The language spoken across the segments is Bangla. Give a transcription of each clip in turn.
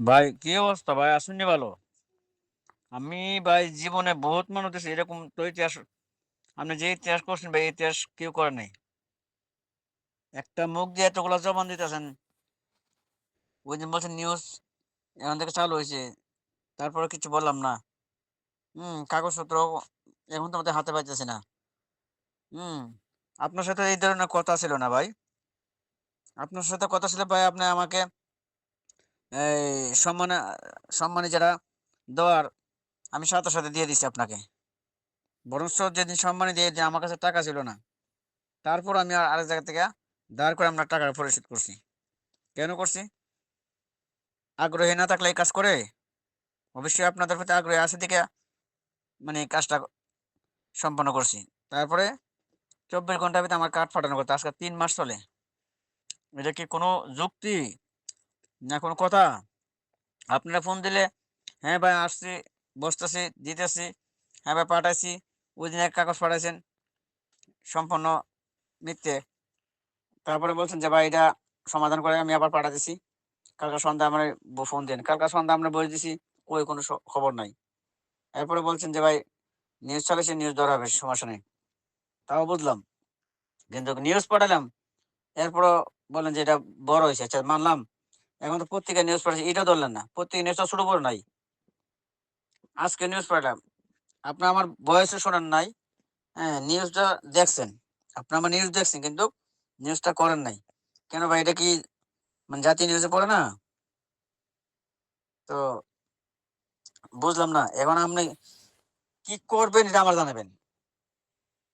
ভাই, কি অবস্থা ভাই? আসুননি ভালো? আমি ভাই জীবনে বহুত মানুষ দেখছি এরকম তো ইতিহাস, আপনি যে ইতিহাস করছেন ভাই, ইতিহাস কেউ করে নাই। একটা মুখ দিয়ে এতগুলো জবান দিতেছেন। ওই দিন বলছেন নিউজ এখন থেকে চালু হয়েছে তারপরে কিছু বললাম না। হুম, কাগজপত্র এখন তো আমাদের হাতে পাইতেছি না। হুম, আপনার সাথে এই ধরনের কথা ছিল না ভাই। আপনার সাথে কথা ছিল ভাই, আপনি আমাকে সম্মানে সম্মানে যারা দেওয়ার, আমি সাথে সাথে দিয়ে দিচ্ছি আপনাকে। বরঞ্চ যেদিন সম্মানী দিয়ে যে আমার কাছে টাকা ছিল না। তারপর আমি আর আরেক জায়গা থেকে দাঁড় করে আমরা টাকা পরিশোধ করছি। কেন করছি? আগ্রহী না থাকলে এই কাজ করে? অবশ্যই আপনাদের প্রতি আগ্রহী আছে দিকে মানে কাজটা সম্পন্ন করছি। তারপরে চব্বিশ ঘণ্টার ভিতরে আমার কাঠ ফাটানো করতে আজকে তিন মাস চলে। এটা কি কোনো যুক্তি? না, কোনো কথা? আপনারা ফোন দিলে হ্যাঁ ভাই, আসছি, বসতেছি, দিতেছি হ্যাঁ ভাই, পাঠাইছি ওই দিন এক কাগজ পাঠাইছেন, সম্পূর্ণ মিথ্যে। তারপরে বলছেন যে, ভাই, এটা সমাধান করে আমি আবার পাঠাতেছি। কালকে সন্ধ্যা আমার ফোন দেন। কালকে সন্ধ্যা আমরা বলে দিছি, ওই কোনো খবর নাই। এরপরে বলছেন যে, ভাই নিউজ চলেছে নিউজ ধরা হবে, সমস্যা নেই। তাও বুঝলাম। কিন্তু নিউজ পাঠালাম, এরপরও বলেন যে, এটা বড় হয়েছে। আচ্ছা মানলাম। এখন তো পত্রিকা নিউজ পাঠাচ্ছি এটা ধরলেন না। পত্রিকা নিউজটা ছোট বড় নাই। আজকে নিউজ পাঠালাম আপনি আমার বয়সে শোনেন নাই। হ্যাঁ নিউজটা দেখছেন। আপনি আমার নিউজ দেখছেন, কিন্তু নিউজটা করেন নাই। কেন ভাই, এটা কি মানে জাতীয় নিউজে পড়ে না? তো বুঝলাম না, এখন আপনি কি করবেন এটা আমার জানাবেন।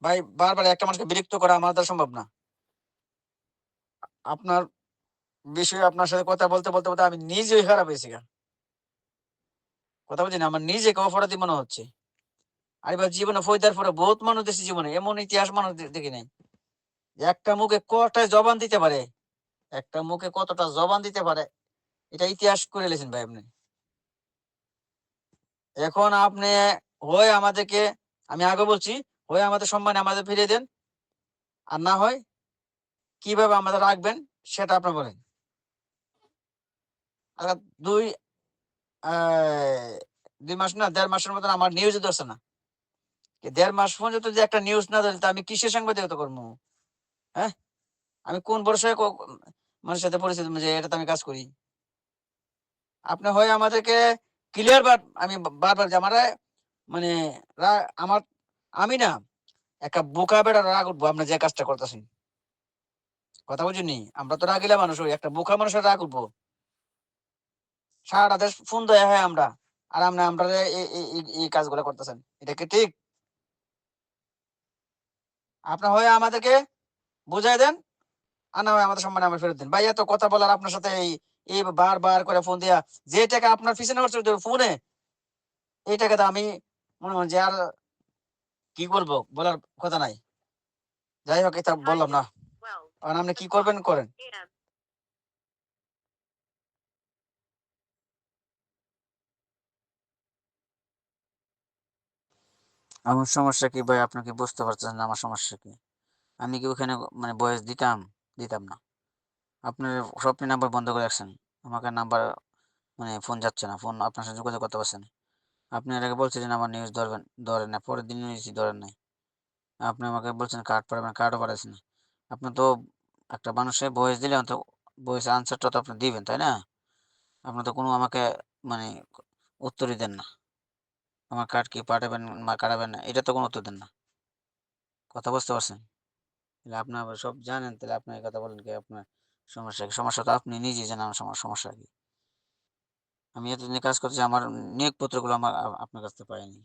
ভাই, বারবার একটা মানুষকে বিরক্ত করা আমার দ্বারা সম্ভব না। আপনার বিষয়ে আপনার সাথে কথা বলতে বলতে বলতে আমি নিজেই খারাপ হয়েছি। কথা বলছি না? আমার নিজেকে অপরাধী মনে হচ্ছে। আর এবার জীবনে ফৈদার পরে বহুত মানুষ দেখছি জীবনে, এমন ইতিহাস মানুষ দেখি নাই। একটা মুখে কটায় জবান দিতে পারে? একটা মুখে কতটা জবান দিতে পারে? এটা ইতিহাস করে লেছেন ভাই আপনি। এখন আপনি হয় আমাদেরকে, আমি আগে বলছি, হয় আমাদের সম্মান আমাদের ফিরিয়ে দেন। আর না হয় কীভাবে আমাদের রাখবেন, সেটা আপনি বলেন। দুই দুই মাস না, দেড় মাসের মতন আমার নিউজে ধরছে না। দেড় মাস পর্যন্ত যদি একটা নিউজ না ধরে আমি কিসের সাংবাদিকতা করব? হ্যাঁ? আমি কোন বর্ষে মানুষের সাথে পরিচিত যে এটাতে আমি কাজ করি? আপনি হয় আমাদেরকে ক্লিয়ার বার, আমি বারবার যে আমার মানে আমার, আমি না একটা বোকা বেড়া রাগ উঠবো আপনি যে কাজটা করতেছেন কথা বুঝিনি আমরা তো রাগিলা মানুষ একটা বোকা মানুষের রাগ উঠবো। সারাটা দেশ ফোন দেয়া হয় আমরা। আর আমরা আমরা এই- কাজগুলো করতেছেন। এটা কি ঠিক? আপনি হয় আমাদেরকে বুঝাই দেন। আর না হয় আমাদের সম্মানে আমার ফেরত দিন। ভাই এত কথা বলার আপনার সাথে এই এই বারবার করে ফোন দিয়া যে টাকা আপনার পিছনে হচ্ছে ফোনে এই টাকাটা আমি মনে হয় যে আর কি বলব বলার কথা নাই। যাই হোক এটা বললাম না। আর আপনি কি করবেন করেন। আমার সমস্যা কি ভাই? আপনি কি বুঝতে পারছেন না আমার সমস্যা কি? আমি কি ওখানে মানে বয়স দিতাম? দিতাম না। আপনার সবটি নাম্বার বন্ধ করে রাখছেন। আমাকে নাম্বার মানে ফোন যাচ্ছে না। ফোন আপনার সাথে যোগাযোগ করতে পারছেন আপনি এর আগে বলছিলেন আমার নিউজ ধরবেন, ধরেন না। পরের দিন নিউজ ধরেন নাই। আপনি আমাকে বলছেন কার্ড পাঠাবেন কার্ডও পাঠাচ্ছেন না। আপনি তো একটা মানুষের বয়স দিলে তো বয়সের আনসারটা তো আপনি দিবেন, তাই না? আপনি তো কোনো আমাকে মানে উত্তরই দেন না। আমার কার্ড কি পাঠাবেন বা কাটাবেন না, এটা তো কোনো উত্তর দেন না। কথা বুঝতে পারছেন? তাহলে আপনি আবার সব জানেন, তাহলে আপনি কথা বলেন কি আপনার সমস্যা কি? সমস্যা তো আপনি নিজেই জানেন আমার সমস্যা সমস্যা কি? আমি এতদিন কাজ করছি, আমার নিয়োগপত্রগুলো আমার আপনার কাছ থেকে পাইনি।